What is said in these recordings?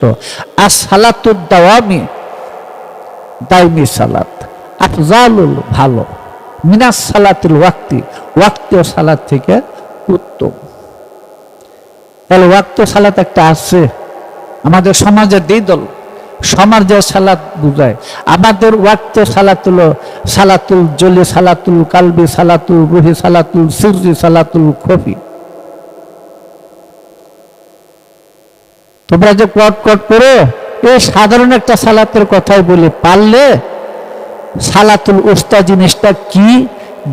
তো আর সালাতুর দাওয়ামি দাইমি সালাত। আফজালুল ভালো। মিনাস সালাতুল ওয়াক্তি, ওয়াক্ত সালাত থেকে উত্তম। তাহলে ওয়াক্ত সালাত একটা আছে। আমাদের সমাজের দুই দল সমাজের সালাত বুঝায়। আমাদের ওয়াক্ত সালাত হলো সালাতুল জলি, সালাতুল কালবি, সালাতুল রুহি, সালাতুল সিরজি, সালাতুল খফি। তোমরা যে কট কট করে এই সাধারণ একটা সালাতের কথাই বলি, পারলে সালাতুল উস্তা জিনিসটা কি,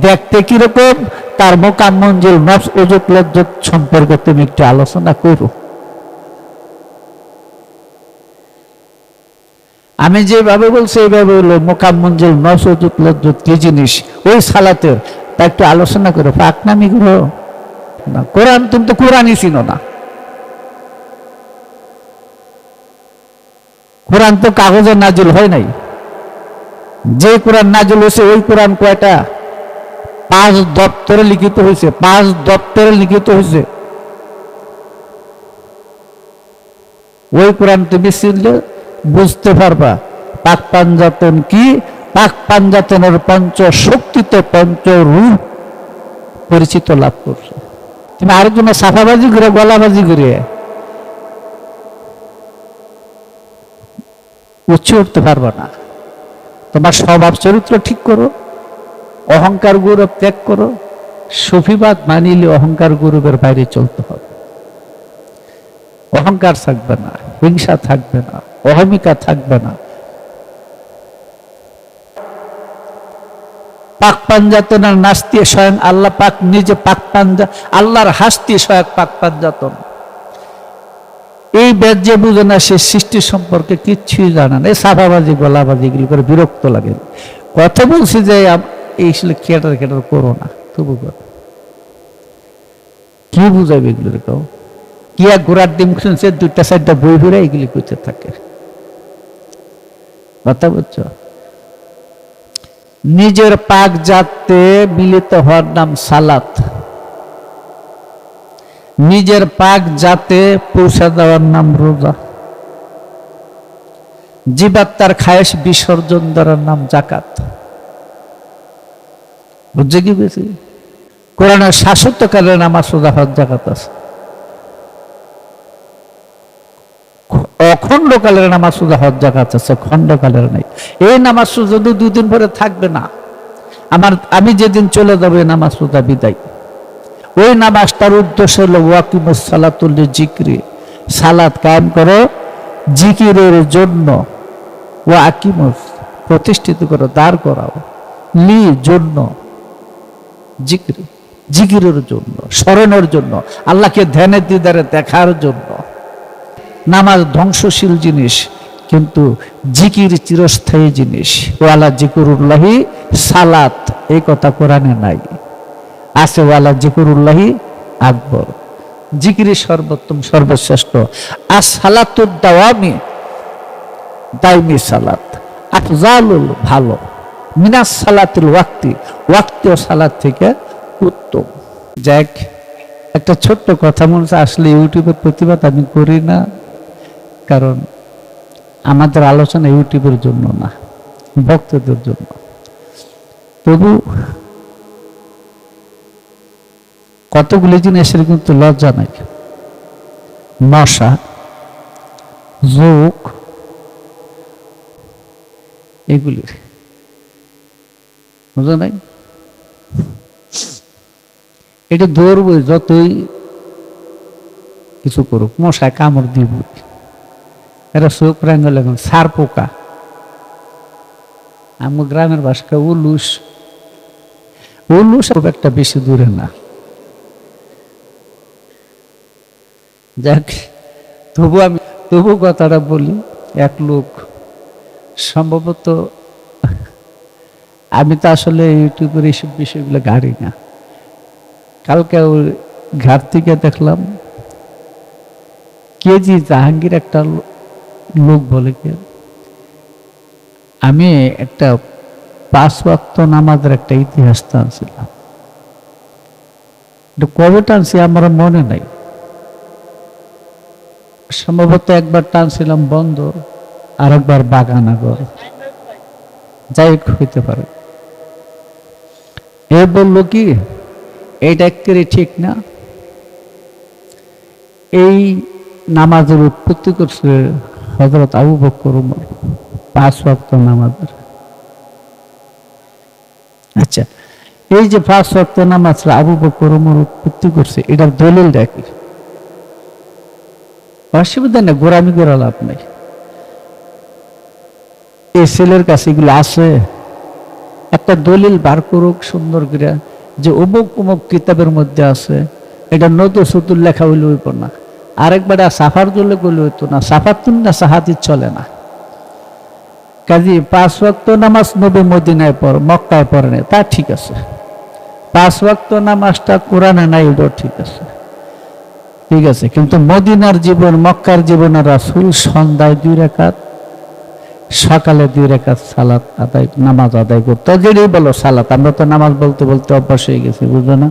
দেখতে কীরকম, তার মোকাম মঞ্জিল, নফস ওজুক লজ্জত সম্পর্কে তুমি একটু আলোচনা করো। আমি যেভাবে বলছি, এইভাবে হলো মোকাম মঞ্জিল, নফস ওজুক লজ্জত কি জিনিস, ওই সালাতের, তা একটু আলোচনা করো। পাকনামি করো। না, কোরআন তুমি তো কোরআনই চিনো না। কোরআন তো কাগজে নাজিল হয় নাই। যে কোরআন নাজিল হয়েছে, ওই কোরআন কয়টা? পাঁচ দপ্তরে লিখিত হয়েছে, পাঁচ দপ্তরে লিখিত হয়েছে। ওই কোরআন তুমি চিনলে বুঝতে পারবা, পাক পাঞ্জাতন কি? পাক পাঞ্জাতনের পঞ্চ শক্তিতে পঞ্চ রূপ পরিচিত লাভ করছে। তুমি আরেকজনে সাফাবাজি করে, গলাবাজি করে। উচ্চ উঠতে পারবে না। তোমার স্বভাব চরিত্র ঠিক করো, অহংকার গৌরব ত্যাগ করো, সুফিবাদ মানিলে অহংকার গৌরবের বাইরে চলতে হবে। অহংকার থাকবে না, হিংসা থাকবে না, অহমিকা থাকবে না। পাক পাঞ্জাতনের নাস্তি স্বয়ং আল্লাহ পাক, নিজে পাক পাঞ্জা আল্লাহর হাস্তি স্বয়ং পাক পাঞ্জাতন। এই বেদ যে বুঝে না, সে সৃষ্টি সম্পর্কে কিচ্ছুই জানে না। এই সাফাবাজি, গলাবাজি এগুলো করে বিরক্ত লাগে। কথা বলছি যে এই খেটার খেটার করো না, তবু। কি বুঝাবে এগুলো কেউ কি এক ঘোড়ার ডিম শুনছে দুইটা, চারটা বই ঘুরে এগুলি করতে থাকে। কথা বুঝছ নিজের পাক জাতে মিলিত হওয়ার নাম সালাত। নিজের পাক জাতে পৌঁছে দেওয়ার নাম রোজা। জীবাত্মার খায়েশ বিসর্জন দেওয়ার নাম জাকাত বুঝছে কি বেশি কোরআনের শাসত্বকালে নামাজ, রোজা, হজ জাকাত আছে। অখণ্ডকালের নামাজ, রোজা, হজ জাকাত আছে খণ্ডকালের নেই। এই নামাজ তো দুদিন পরে থাকবে না, আমার আমি যেদিন চলে যাব, এই নামাজ, রোজা বিদায়। ওই নামাজটার উদ্দেশ্য হলো ওয়াকিমুস সালাতুল জিক্রি, সালাত কায়েম করো জিকিরের জন্য। ও প্রতিষ্ঠিত করো, দাঁড় করাও। লি জন্য, জিক্রি, জিকিরের জন্য, স্মরণের জন্য, আল্লাহকে ধ্যানের দিদারে দেখার জন্য। নামাজ ধ্বংসশীল জিনিস, কিন্তু জিকির চিরস্থায়ী জিনিস। ওয়ালা জিকুরুল্লাহি, সালাত, এই কথা কোরআনে নাই। আছে ওয়ালা জিকুরুল্লাহি আকবর। জিকিরি সর্বোত্তম, সর্বশ্রেষ্ঠ। আর সালাতুদ দাওয়ামি দাইমি সালাত। আফজালুল ভালো, মিনাস সালাতুল ওয়াক্তি ওয়াক্তীয় সালাত থেকে উত্তম। যাক, একটা ছোট্ট কথা মনে আসলে ইউটিউবের প্রতিবাদ আমি করি না, কারণ আমাদের আলোচনা ইউটিউবের জন্য না, ভক্তদের জন্য। তবু কতগুলি জিনিসের কিন্তু লজ্জা নাই। মশা যোগ, এগুলির। বুঝা নাই? এটা ধরবো যতই কিছু করুক, মশায় কামড় দিব। এরা চোখ রাঙ্গ লাগুন, সার পোকা। আমার গ্রামের ভাষা উলুস। উলুস খুব একটা বেশি দূরে না। যাক, তবু আমি, তবু কথাটা বলি, এক লোক, সম্ভবত আমি তো আসলে ইউটিউবের এইসব বিষয়গুলো গাড়ি না। কালকে ওই ঘাট থেকে দেখলাম, কেজি জাহাঙ্গীর একটা লোক বলে কে, আমি একটা পাঁচ ওয়াক্ত নামাজের একটা ইতিহাস টানছিলাম। কবে টানছি আমার মনে নাই। সম্ভবত একবার টানছিলাম বন্দর আর একবার বাগানাগর যাই হইতে পারে। এ বলল কি, এইটা একেবারে ঠিক না। এই নামাজের উৎপত্তি করছে হজরত আবু বকর উমর, পাঁচ ওয়াক্ত নামাজের। আচ্ছা এই যে পাঁচ ওয়াক্ত নামাজ আবু বকর উমর উৎপত্তি করছে, এটার দলিল দেখি অসুবিধা নেই গোড়ামি করে লাভ নেই। এই ছেলের কাছে এগুলো আছে। একটা দলিল বার করুক সুন্দর করে যে অমুক অমুক কিতাবের মধ্যে আছে। এটা নতুন সুতুর লেখা হইলে হইব না। আরেকবার সাফার দলে করলে হইতো না। সাফার তুন না সাহাতি চলে না। কাজী পাঁচ ওয়াক্ত নামাজ নবী মদিনায় পর মক্কায় পড়ে নেই, তা ঠিক আছে। পাঁচ ওয়াক্ত নামাজটা কোরআনে নাই ওটাও ঠিক আছে। ঠিক আছে, কিন্তু মদিনার জীবন, মক্কার জীবনে রাসুল সন্ধ্যায় দুই রেখাত, সকালে দুই রেখাত সালাত আদায়, নামাজ আদায় করতো। যেটাই বলো সালাত, আমরা তো নামাজ বলতে বলতে অভ্যাস হয়ে গেছি, বুঝলো না?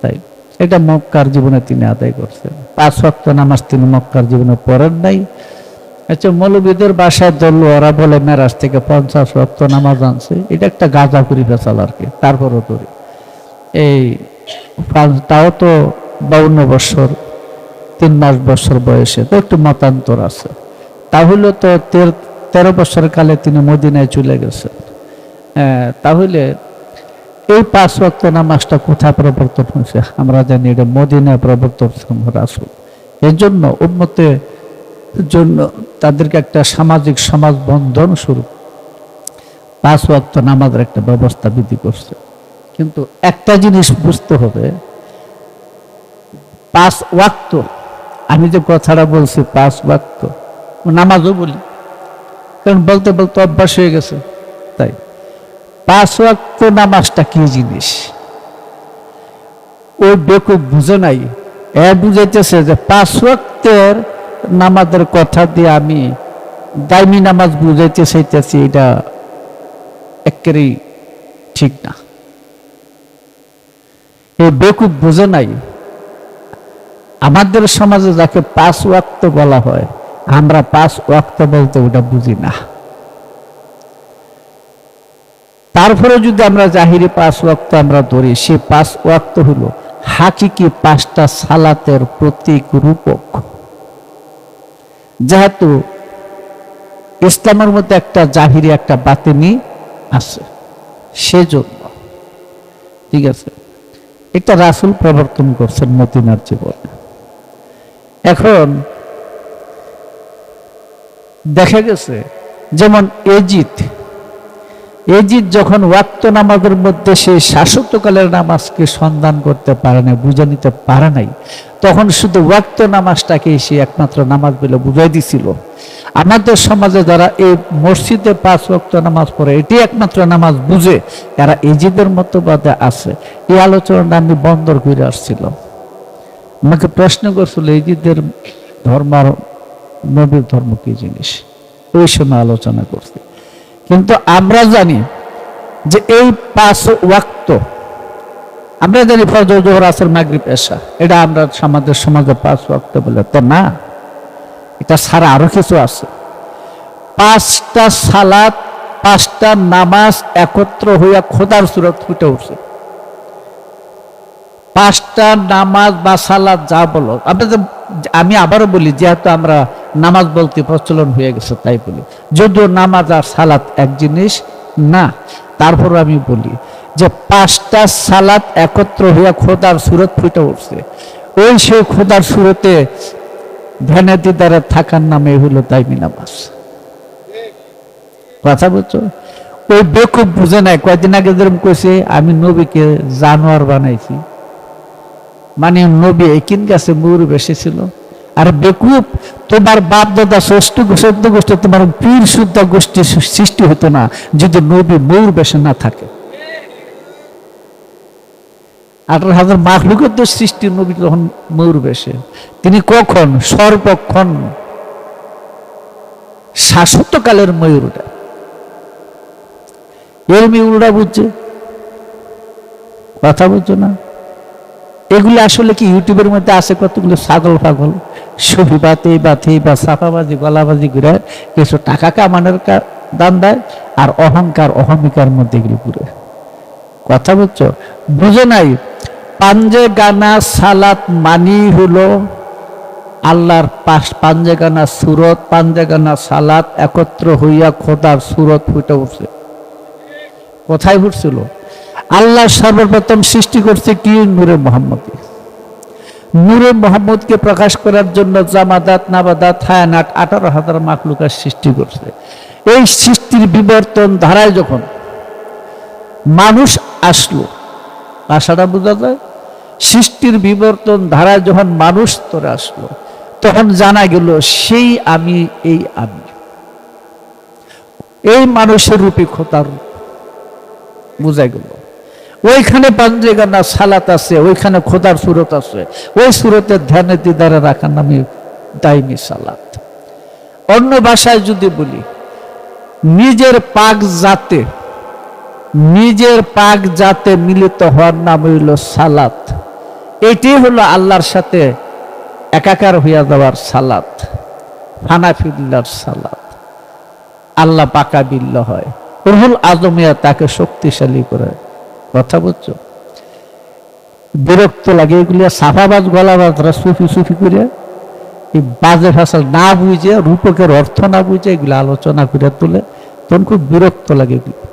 তাই, এটা মক্কার জীবনে তিনি আদায় করছেন। পাঁচ ওয়াক্ত নামাজ তিনি মক্কার জীবনে পড়েন নাই। আচ্ছা মৌলবীদের বাসায় ধরলো ওরা বলে, মেরাজ থেকে পঞ্চাশ ওয়াক্ত নামাজ আনছে। এটা একটা গাঁজা করি ফেসাল আর কি, তারপরও ধরি এই, তাও তো বাউন্ন বছর তিন মাস বছর বয়সে। তো একটু মতান্তর আছে। তাহলে তো তের- বছর কালে তিনি মদিনায় চলে গেছেন। হ্যাঁ, তাহলে এই পাঁচ ওয়াক্ত নামাজটা কোথায় প্রবর্তন হয়েছে? আমরা জানি এটা মদিনায় প্রবর্তন রাসুল। এর জন্য উন্মতে জন্য তাদেরকে একটা সামাজিক সমাজ বন্ধন শুরু। পাঁচ ওয়াক্ত নামাজের একটা ব্যবস্থা বৃদ্ধি করছে। কিন্তু একটা জিনিস বুঝতে হবে পাঁচ ওয়াক্ত। আমি যে কথাটা বলছি, পাঁচ ওয়াক্ত। নামাজও বলি। কারণ বলতে বলতে অভ্যাস হয়ে গেছে। তাই। পাঁচ ওয়াক্ত নামাজটা কি জিনিস? ওই বেকুব বুঝে নাই। এ বুঝাইতেছে যে পাঁচ ওয়াক্তের নামাজের কথা দিয়ে আমি দাইমি নামাজ বুঝাইতে চাইতেছি, এটা একেবারেই ঠিক না। এই বেকুব বুঝে নাই। আমাদের সমাজে যাকে পাঁচ ওয়াক্ত বলা হয়, আমরা পাঁচ ওয়াক্ত বলতে ওটা বুঝি না। তারপরে যদি আমরা জাহিরি পাঁচ ওয়াক্ত আমরা ধরি, সে পাঁচ ওয়াক্ত হলো হাকিকি পাঁচটা সালাতের প্রতীক রূপক। যেহেতু ইসলামের মধ্যে একটা জাহিরি, একটা বাতিনি আছে, সেজন্য, ঠিক আছে, এটা রাসুল প্রবর্তন করছেন মতিনার জীবনে। এখন দেখা গেছে, যেমন এজিত এজিদ যখন ওয়াক্ত নামাজের মধ্যে সে শাসত্বকালের নামাজকে সন্ধান করতে পারে না বুঝে নিতে পারে নাই, তখন শুধু ওয়াক্ত নামাজটাকে সে একমাত্র নামাজ বলে বুঝাই দিছিল। আমাদের সমাজে যারা এই মসজিদে পাঁচ ওয়াক্ত নামাজ পড়ে, এটি একমাত্র নামাজ বুঝে, এরা এজিদের মতো মতবাদে আছে। এই আলোচনাটা আমি বন্দর করে আসছিলাম। আমাকে প্রশ্ন করছিল এজিদের ধর্ম আর নবীর ধর্ম কি জিনিস? ওই সময় আলোচনা করছি। কিন্তু আমরা জানি যে এই পাঁচ ওয়াক্ত, আমরা জানি ফজর জোহর, আসর, মাগরিব, এশা। এটা আমরা আমাদের সমাজে পাঁচ ওয়াক্ত বলে তো না। এটা ছাড়া আরও কিছু আছে। পাঁচটা সালাত, পাঁচটা নামাজ একত্র হইয়া খোদার সুরত ফুটে উঠছে। পাঁচটা নামাজ বা সালাদ যা বলো। আমরা যে- আমি আবারও বলি, যেহেতু আমরা নামাজ বলতে প্রচলন হয়ে গেছে, তাই বলি। যদিও নামাজ আর সালাত এক জিনিস, না। তারপর আমি বলি যে পাঁচটা সালাত একত্র হইয়া খোদার সুরত ফুটে উঠছে। ওই সেই খোদার সুরতে ধ্যানে দিদারে থাকার নামে হলো দাইমি নামাজ। কথা বলছো ওই বেকুব বুঝে নাই। কয়েকদিন আগে যেরকম কইছে, আমি নবীকে জানোয়ার বানাইছি। মানে নবী একিন গাছে ময়ূর বেসেছিল। আর বেকুব, তোমার বাপ দাদা ষষ্ঠ চোদ্দ গোষ্ঠী তোমার পীর শুদ্ধ গোষ্ঠী সৃষ্টি হতো না, যদি নবী ময়ূর বেশে না থাকে। আঠারো হাজার মাখলুকের তো সৃষ্টি, নবী যখন ময়ূর বেশে। তিনি কখন? সর্বক্ষণ। শাসত্বকালের ময়ূরটা। এর ময়ূরটা বুঝছে? কথা বুঝছ না? এগুলো আসলে কি ইউটিউবের মধ্যে আছে কতগুলো ছাগল পাগল সফিবাতি বাতে বা সাফাবাজি, গলাবাজি করে কিছু টাকা কামানোর দান দেয় আর অহংকার, অহমিকার মধ্যে এগুলো ঘুরে। কথা বুঝছ বুঝে নাই, পাঞ্জে গানা সালাত মানি হলো আল্লাহর পাশ পাঞ্জেগানা সুরত পাঞ্জেগানা সালাত একত্র হইয়া খোদার সুরত ফুটে উঠছে। কোথায় উঠছিল আল্লাহ সর্বপ্রথম সৃষ্টি করছে কি? নূরে মোহাম্মদ। নূরে মোহাম্মদকে প্রকাশ করার জন্য জামাদাত, নাবাদাত হায়ানাট আঠারো হাজার মাকলুকার সৃষ্টি করছে। এই সৃষ্টির বিবর্তন ধারায় যখন মানুষ আসলো আশাটা বোঝা যায়? সৃষ্টির বিবর্তন ধারায় যখন মানুষ তোরে আসলো, তখন জানা গেল সেই আমি, এই আমি। এই মানুষের রূপে খোতার বোঝা গেল। ওইখানে পাঞ্জেগানা সালাত আছে, ওইখানে খোদার সুরত আছে। ওই সুরতের ধ্যানে দিদারে রাখার নামে দাইমি সালাত। অন্য ভাষায় যদি বলি, নিজের পাক জাতে, নিজের পাক জাতে মিলিত হওয়ার নাম হইল সালাত। এটি হলো আল্লাহর সাথে একাকার হইয়া যাওয়ার সালাত, হানাফিল্লার সালাত। আল্লাহ পাকা বিল্ল হয়। রুহুল আজমিয়া তাকে শক্তিশালী করে কথা বুঝছ? বিরক্ত লাগে এগুলি সাফাবাজ, গলাবাজরা সুফি সুফি করে এই বাজে ভাষা না বুঝে, রূপকের অর্থ না বুঝে এগুলো আলোচনা করে তোলে। তখন খুব বিরক্ত লাগে এগুলো।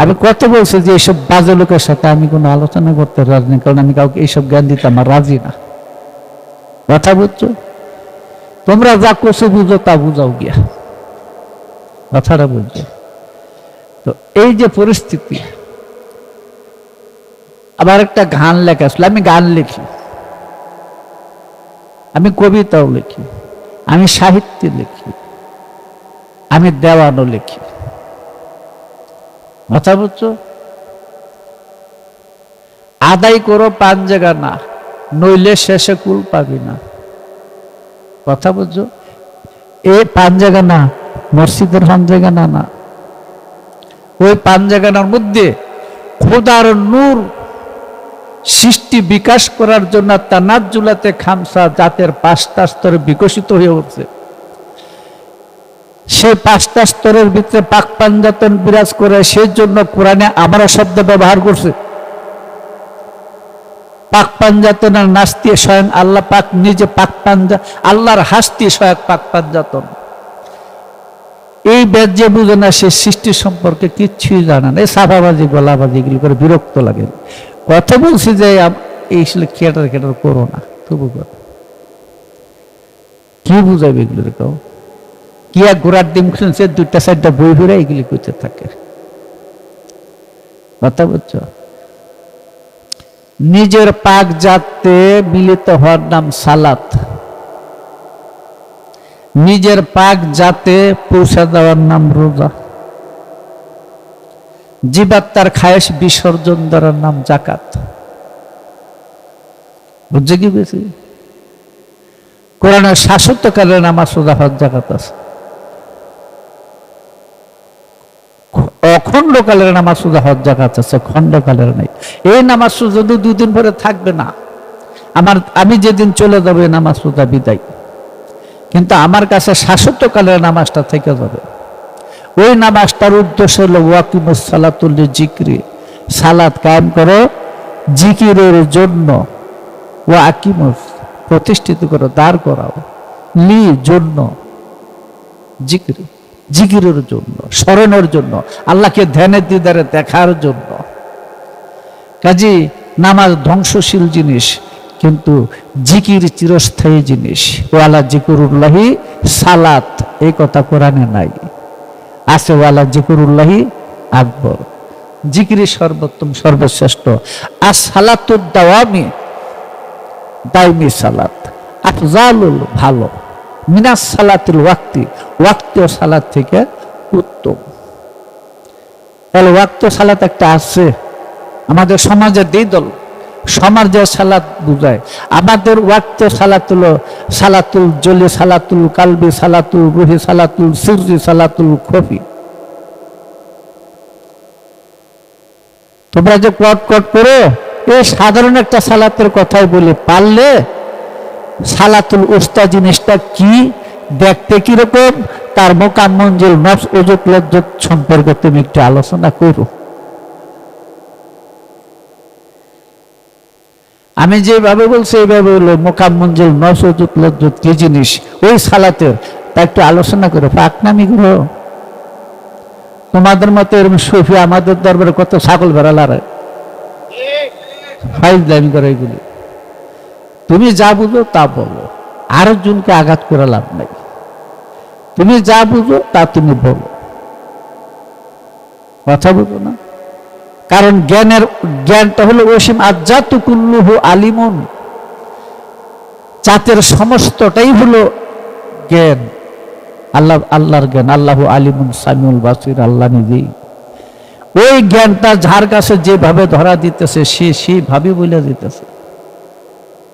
আমি কত বলছি যে এইসব বাজে লোকের সাথে আমি কোনো আলোচনা করতে রাজি না কারণ আমি কাউকে এইসব জ্ঞান দিতে আমার রাজি না। কথা বুঝছ? তোমরা যা করছ বুঝো, তা বুঝাও গিয়া। কথাটা বুঝছ? তো এই যে পরিস্থিতি আবার একটা গান লেখা আসলে, আমি গান লিখি। আমি কবিতাও লিখি, আমি সাহিত্য লিখি, আমি দেওয়ানও লিখি। কথা বুঝছ? আদায় করো পান জায়গা না, নইলে শেষে কুল পাবি না। কথা বুঝছ? এ পান জায়গা না, মসজিদের পান জায়গা না না। ওই পান জায়গানার মধ্যে খোদার নূর সৃষ্টি বিকাশ করার জন্য তানাজুলাতে খামসা জাতের পাঁচটা স্তরে বিকশিত হয়ে উঠছে। সে পাঁচটা স্তরের ভিতরে পাক পাঞ্জাতন বিরাজ করে সেই জন্য কোরআনে আমরা শব্দ ব্যবহার করছে। পাক পাঞ্জাতনের নাস্তি স্বয়ং আল্লাহ পাক নিজে পাক পাঞ্জা, আল্লাহর হাস্তি স্বয়ং পাক পাঞ্জাতন। এই বেদ যে বুঝে না, সে সৃষ্টি সম্পর্কে কিচ্ছুই জানা না। এই সাফাবাজি, গলাবাজি এগুলি করে বিরক্ত লাগে। কথা বলছি যে আম- এই খেটার খেটার করো না, তবু করো। কি বুঝাবে এগুলো কেউ কি এক ঘোড়ার ডিম শুনছে দুইটা, চারটা বই ঘুরে এগুলি করতে থাকে। কথা বলছো? নিজের পাক জাতে মিলিত হওয়ার নাম সালাত। নিজের পাক জাতে পৌঁছে দেওয়ার নাম রোজা। জীবাত্মার খায়েশ বিসর্জন দেওয়ার নাম জাকাত। বুঝছে কি বেশি কোরআনের শাসত্বকালের নামাজ সোজা হজ জাকাত আছে। অখণ্ডকালের নামাজ সোজা হজ জাকাত আছে খণ্ডকালের নেই। এই নামাজ যদি দুদিন পরে থাকবে না। আমার, আমি যেদিন চলে যাব এই নামাজ সোজা বিদায়। কিন্তু আমার কাছে শাসত্বকালের নামাজটা থেকে যাবে। ওই নামাজটার উদ্দেশ্য হলো ওয়াকিমুস সালাতুল্লি জিক্রি সালাত কায়েম করো, জিকিরের জন্য ও আকিমুস প্রতিষ্ঠিত করো, দাঁড় করাও লি জন্য জিকির, জিকিরের জন্য, স্মরণের জন্য, আল্লাহকে ধ্যানের দিদারে দেখার জন্য। কাজী, নামাজ ধ্বংসশীল জিনিস, কিন্তু জিকির চিরস্থায়ী জিনিস। ওয়ালা জিকুরুল্লাহি সালাত, এই কথা কোরআনে নাই। আছে ওয়ালা জিকুরুল্লাহি আকবর। জিকিরি সর্বোত্তম, সর্বশ্রেষ্ঠ। আর সালাতুর দাওয়ামি দাইমি সালাত। আফজালুল ভালো। মিনাস সালাতুল ওয়াক্তি, ওয়াক্ত সালাত থেকে উত্তম। তাহলে ওয়াক্ত সালাত একটা আছে। আমাদের সমাজের দুই দল। সমাজের সালাত বুঝায়। আমাদের ওয়াক্ত সালাতুল সালাতুল জলি, সালাতুল কালবি, সালাতুল রুহি, সালাতুল সিরজি, সালাতুল খফি। তোমরা যে কট কট করো এই সাধারণ একটা সালাতের কথাই বলি, পারলে সালাতুল উস্তা জিনিসটা কি, দেখতে কীরকম, তার মোকাম মঞ্জুল, নফস ওজুক সম্পর্কে তুমি একটু আলোচনা করো। আমি যেভাবে বলছি, এইভাবে হলো মোকাম মঞ্জুল নফস ওজুক কি জিনিস? ওই সালাতের তা একটু আলোচনা করো, পাকনামি করো। তোমাদের মতো এরকম সুফি আমাদের দরবারে কত ছাগল বেড়ালার ফাইল দামি করে এগুলি। তুমি যা বুঝো তা বলো। আরেকজনকে আঘাত করে লাভ নাই। তুমি যা বুঝো তা তুমি বলো। কথা বুঝো না? কারণ জ্ঞানের, জ্ঞানটা হলো ওসীম আজ্জাতুকুল্লুহু আলিমুন। জাতের সমস্তটাই হলো জ্ঞান। আল্লাহ, আল্লাহর জ্ঞান, আল্লাহ আলিমুন, সামিউল বাসির, আল্লাহ নিজেই। ওই জ্ঞানটা যার কাছে যেভাবে ধরা দিতেছে, সে সেইভাবে বলে দিতেছে।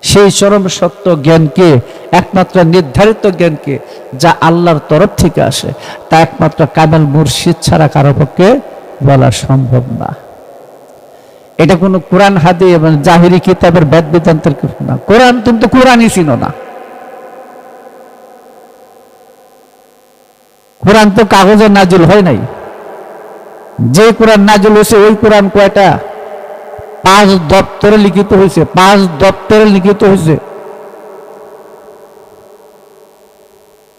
সেই চরম সত্য জ্ঞানকে একমাত্র নির্ধারিত জ্ঞানকে যা আল্লাহর তরফ থেকে আসে। তা একমাত্র কামেল মুর্শিদ ছাড়া কারও পক্ষে বলা সম্ভব না। এটা কোনো কোরআন হাদি এবং জাহিরি কিতাবের বেদ বেদান্তের কিছু না। কোরআন তুমি তো কোরআনই চিনো না। কোরআন তো কাগজে নাজিল হয় নাই। যে কোরআন নাজিল হয়েছে, ওই কোরআন কয়টা? পাঁচ দপ্তরে লিখিত হয়েছে, পাঁচ দপ্তরে লিখিত হয়েছে।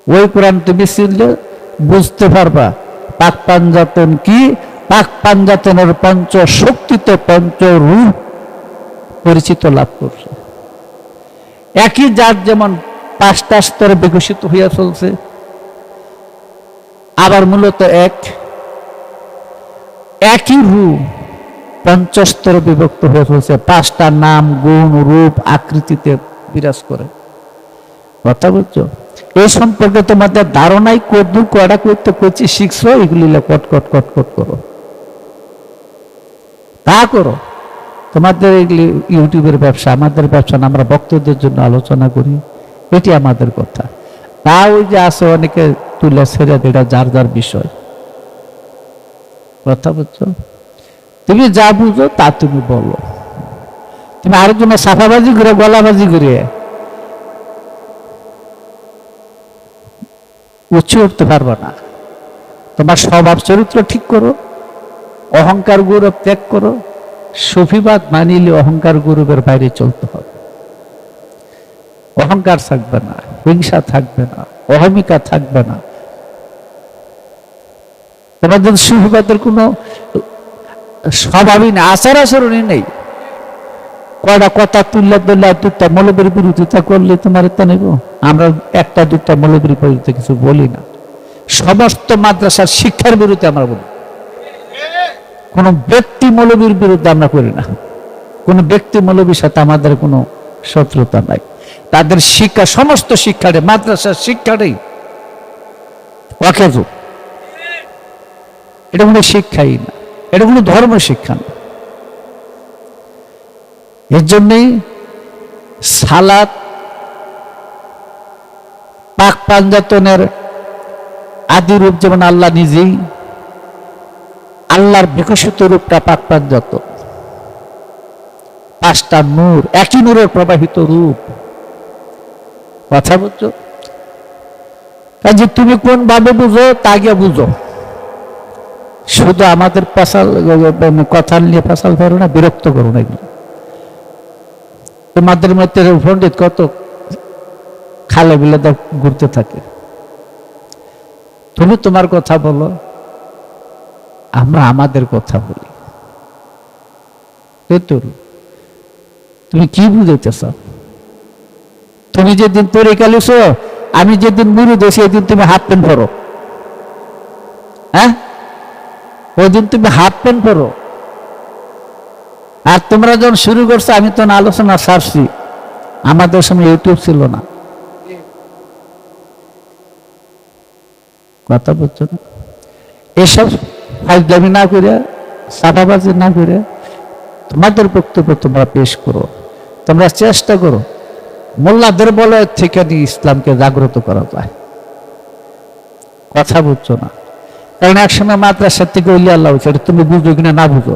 ওই কোরআন তুমি চিনলে বুঝতে পারবা, পাক পাঞ্জাতন কি পাক পাঞ্জাতনের পঞ্চ শক্তিতে পঞ্চ রূপ পরিচিত লাভ করছে। একই জাত যেমন পাঁচটা স্তরে বিকশিত হইয়া চলছে, আবার মূলত এক। একই রূপ পঞ্চস্তরে বিভক্ত হয়ে চলছে, পাঁচটা নাম, গুণ, রূপ, আকৃতিতে বিরাজ করে। কথা বলছো এই সম্পর্কে তোমাদের ধারণাই কদ্দুর কয়টা করতে করছি শিখছো, এগুলি কট কট কট কট করো। তা করো। তোমাদের এগুলি ইউটিউবের ব্যবসা, আমাদের ব্যবসা না, আমরা ভক্তদের জন্য আলোচনা করি। এটি আমাদের কথা। তা ওই যে আছে অনেকে তুলে ছেড়ে এটা যার যার বিষয়। কথা বলছো তুমি যা বুঝো তা তুমি বলো। তুমি আরও আরেকজনের সাফাবাজি করে, গলাবাজি করে। উচ্চ উঠতে পারবে না। তোমার স্বভাব চরিত্র ঠিক করো। অহংকার গৌরব ত্যাগ করো। সুফিবাদ মানিলে অহংকার গৌরবের বাইরে চলতে হবে। অহংকার থাকবে না, হিংসা থাকবে না, অহমিকা থাকবে না। তোমাদের সুফিবাদের কোনো স্বভাবই নেই আচার আচরণই নেই। কয়টা কথা তুললে ধরলে দুটা মৌলবীর বিরোধিতা করলে তোমার তা নেব আমরা একটা দুটা মৌলবীর বিরুদ্ধে কিছু বলি না। সমস্ত মাদ্রাসার শিক্ষার বিরুদ্ধে আমরা বলি। কোন ব্যক্তি মৌলবীর বিরুদ্ধে আমরা করি না। কোন ব্যক্তি মৌলবীর সাথে আমাদের কোনো শত্রুতা নাই। তাদের শিক্ষা, সমস্ত শিক্ষাটাই, মাদ্রাসার শিক্ষাটাই অকেজ। এটা কোনো শিক্ষাই না। এটা কোনো ধর্ম শিক্ষা না। এর জন্যই সালাত, পাক পাঞ্জাতনের আদি রূপ যেমন আল্লাহ নিজেই আল্লাহর বিকশিত রূপটা পাক পাঞ্জাত পাঁচটা নূর, একই নূরের প্রবাহিত রূপ। কথা বলছো যে তুমি কোন ভাবে বুঝো, তা গিয়ে বুঝো। শুধু আমাদের পেশাল কথা নিয়ে পেশাল ধরো না, বিরক্ত করো না এগুলো। তোমাদের মধ্যে পণ্ডিত কত খালে বিলে ঘুরতে থাকে। তুমি তোমার কথা বলো। আমরা আমাদের কথা বলি। তুমি কি বুঝাইতেছ? তুমি যেদিন তৈরি কালিস আমি যেদিন মুড়ি সেদিন তুমি হাফ প্যান্ট পরো। হ্যাঁ? ওই দিন তুমি হাফ প্যান্ট পরো। আর তোমরা যখন শুরু করছ, আমি তো আলোচনা সারছি। আমাদের সময় ইউটিউব ছিল না। কথা বলছো না? এসব ফাইজলামি না করে সাদাবাজি না করে, তোমাদের বক্তব্য তোমরা পেশ করো, তোমরা চেষ্টা করো মোল্লাদের বলয় থেকে নিয়ে ইসলামকে জাগ্রত করা যায়। কথা বুঝছ না। কারণ একসময় মাদ্রাসার থেকে উল্লি আল্লাহ তুমি বুঝো কিনা না বুঝো?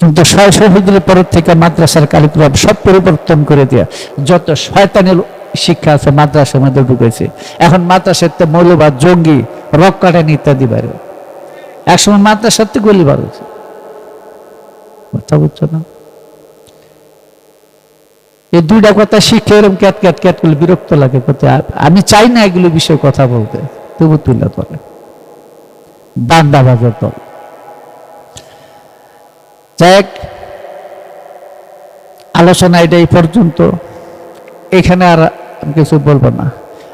কিন্তু ছয় শহীদের পরের থেকে মাদ্রাসার কারিকুলাম সব পরিবর্তন করে দেয়া, যত শয়তানের শিক্ষা আছে মাদ্রাসার মধ্যে ঢুকেছে। এখন মাদ্রাসাতে মৌলবাদ, জঙ্গি, রক কাটানি ইত্যাদি বাইরে একসময় মাদ্রাসাতে গুলি বার হয়েছে কথা বুঝছ না? এই দুইটা কথা শিখে এরকম ক্যাট ক্যাট ক্যাট করলে বিরক্ত লাগে। কোথায় আমি চাই না এগুলো বিষয়ে কথা বলতে। তবু তুলে ধরে। বান্দা বাজার দল। যাক আলোচনা এটা এই পর্যন্ত। এখানে আর আমি কিছু বলব না।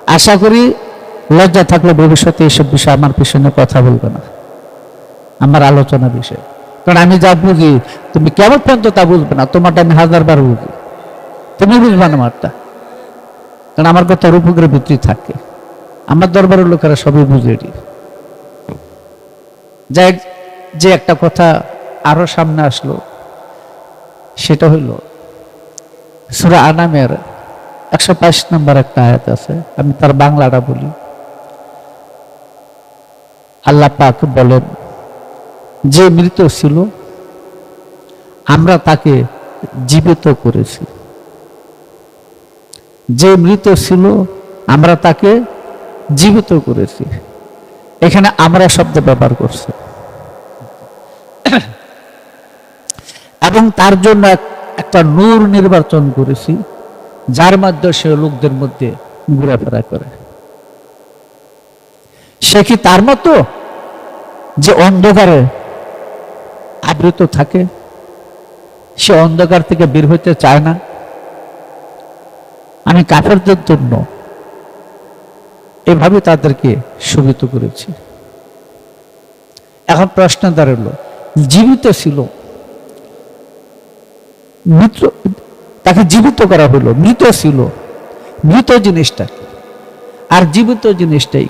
আশা করি লজ্জা থাকলে ভবিষ্যতে এসব বিষয়ে আমার পিছনে কথা বলবে না। আমার আলোচনা বিষয়। কারণ আমি যা বুঝি, তুমি কেমন পর্যন্ত তা বুঝবে না। তোমারটা আমি হাজারবার বুঝি। তুমি বুঝবে না আমারটা কারণ আমার কথা রূপকের ভিত্তি থাকে। আমার দরবারের লোকেরা সবই বুঝে এটি। যাই যে একটা কথা আরও সামনে আসলো, সেটা হইল সুরা আনামের একশো বাইশ নম্বর একটা আয়াত আছে, আমি তার বাংলাটা বলি। আল্লাহ পাক বলেন, যে মৃত ছিল, আমরা তাকে জীবিত করেছি। যে মৃত ছিল, আমরা তাকে জীবিত করেছি। এখানে আমরা শব্দ ব্যবহার করছি। এবং তার জন্য একটা নূর নির্বাচন করেছি। যার মাধ্যমে সে লোকদের মধ্যে ঘোরাফেরা করে। সে কি তার মতো যে অন্ধকারে আবৃত থাকে? সে অন্ধকার থেকে বের হইতে চায় না। আমি কাফেরদের জন্য এভাবে তাদেরকে সুবিত করেছি। এখন প্রশ্ন দাঁড়াল, জীবিত ছিল মৃত তাকে জীবিত করা হলো মৃত ছিল মৃত জিনিসটাকে আর জীবিত জিনিসটাই?